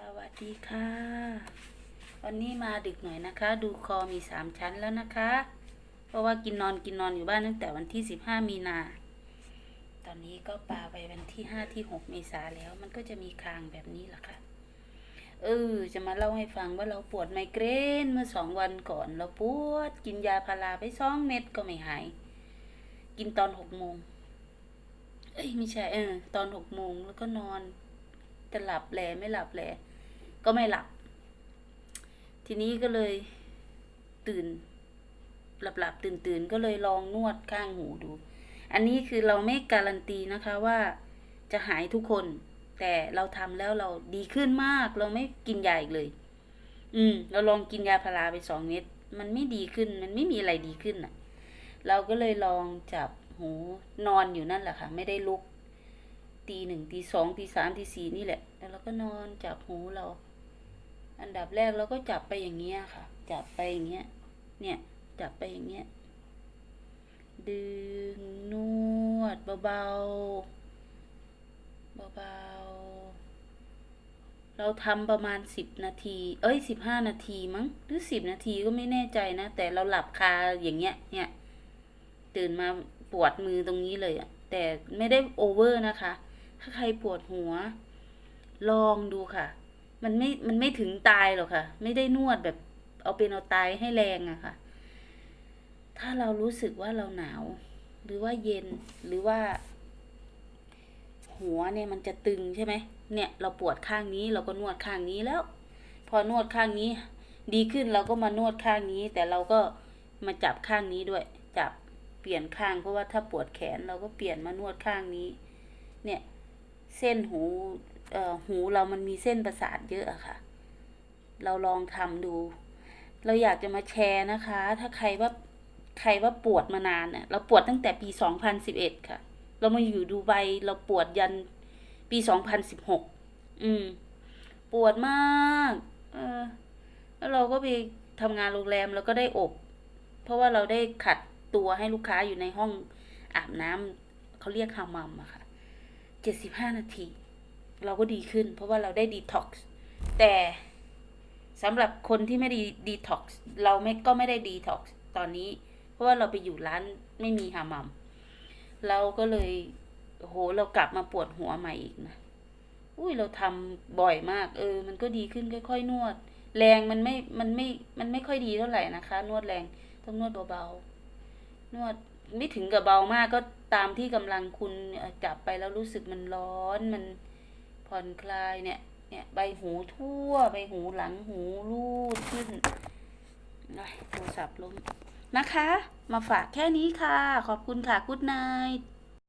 สวัสดีค่ะ วันนี้มาดึกหน่อยนะคะ ดูคอมีสามชั้นแล้วนะคะ เพราะว่ากินนอนกินนอนอยู่บ้านตั้งแต่วันที่สิบห้ามีนา ตอนนี้ก็ปาไปวันที่ห้าที่หกเมษาแล้ว มันก็จะมีคางแบบนี้แหละค่ะ เออ จะมาเล่าให้ฟังว่าเราปวดไมเกรนเมื่อสองวันก่อน เราปวด กินยาพาราไปสองเม็ดก็ไม่หาย กินตอนหกโมง เอ้ยไม่ใช่เออตอนหกโมงแล้วก็นอน จะหลับแลไม่หลับแลก็ไม่หลับ ทีนี้ก็เลยตื่น หลับหลับตื่นตื่นๆก็เลยลองนวดข้างหูดู อันนี้คือเราไม่การันตีนะคะว่าจะหายทุกคน แต่เราทำแล้วเราดีขึ้นมาก เราไม่กินยาอีกเลย อืม เราลองกินยาพาราไปสองเม็ดมันไม่ดีขึ้น มันไม่มีอะไรดีขึ้นน่ะ เราก็เลยลองจับหูนอนอยู่นั่นแหละค่ะ ไม่ได้ลุก ตีหนึ่งตีสองตีสามตีสี่นี่แหละ แล้วเราก็นอนจับหูเรา อันดับแรกเราก็จับไปอย่างเงี้ยค่ะ จับไปอย่างเงี้ย เนี่ยจับไปอย่างเงี้ย ดึงนวดเบาๆ เบาๆ เราทำประมาณสิบนาที เอ้ยสิบห้านาทีมั้ง หรือสิบนาทีก็ไม่แน่ใจนะ แต่เราหลับคาอย่างเงี้ย เนี่ย ตื่นมาปวดมือตรงนี้เลยอะแต่ไม่ได้โอเวอร์นะคะ ถ้าใครปวดหัว ลองดูค่ะ มันไม่ มันไม่ถึงตายหรอกค่ะ ไม่ได้นวดแบบเอาเป็นเอาตายให้แรงอะค่ะ ถ้าเรารู้สึกว่าเราหนาว หรือว่าเย็น หรือว่า หัวเนี่ยมันจะตึงใช่ไหม เนี่ย เราปวดข้างนี้เราก็นวดข้างนี้แล้ว พอนวดข้างนี้ ดีขึ้นเราก็มานวดข้างนี้ แต่เราก็มาจับข้างนี้ด้วย จับเปลี่ยนข้างเพราะว่าถ้าปวดแขนเราก็เปลี่ยนมานวดข้างนี้ เนี่ย เส้นหูเอ่อหูเรามันมีเส้นประสาทเยอะอะค่ะ เราลองทำดู เราอยากจะมาแชร์นะคะ ถ้าใครว่าใครว่าปวดมานานเนี่ยเราปวดตั้งแต่ปี 2011 ค่ะ เรามาอยู่ดูไบเราปวดยันปี 2016 อืม ปวดมาก เออ แล้วเราก็ไปทำงานโรงแรมแล้วก็ได้อบ เพราะว่าเราได้ขัดตัวให้ลูกค้าอยู่ในห้องอาบน้ำเขาเรียกฮามัมอะค่ะ 75 นาที เราก็ดีขึ้น เพราะว่าเราได้ดีท็อกซ์แต่สำหรับคนที่ไม่ได้ดีท็อกซ์เราไม่ก็ไม่ได้ดีท็อกซ์ตอนนี้ เพราะว่าเราไปอยู่ร้านไม่มีฮามัมเราก็เลยโหเรากลับมาปวดหัวใหม่อีกนะอุ้ยเราทำบ่อยมาก เออ มันก็ดีขึ้นค่อย ๆ นวด แรงมันไม่มันไม่มันไม่ค่อยดีเท่าไหร่นะคะ นวดแรงต้องนวดเบาๆ นวดไม่ถึงกับเบามากก็ตามที่กำลังคุณจับไปแล้วรู้สึกมันร้อนมันผ่อนคลายเนี่ย เนี่ยใบหูทั่วใบหูหลังหูรูดขึ้นไอ้ยโทรศัพท์ล้มนะคะ มาฝากแค่นี้ค่ะ ขอบคุณค่ะกุ๊ดไนท์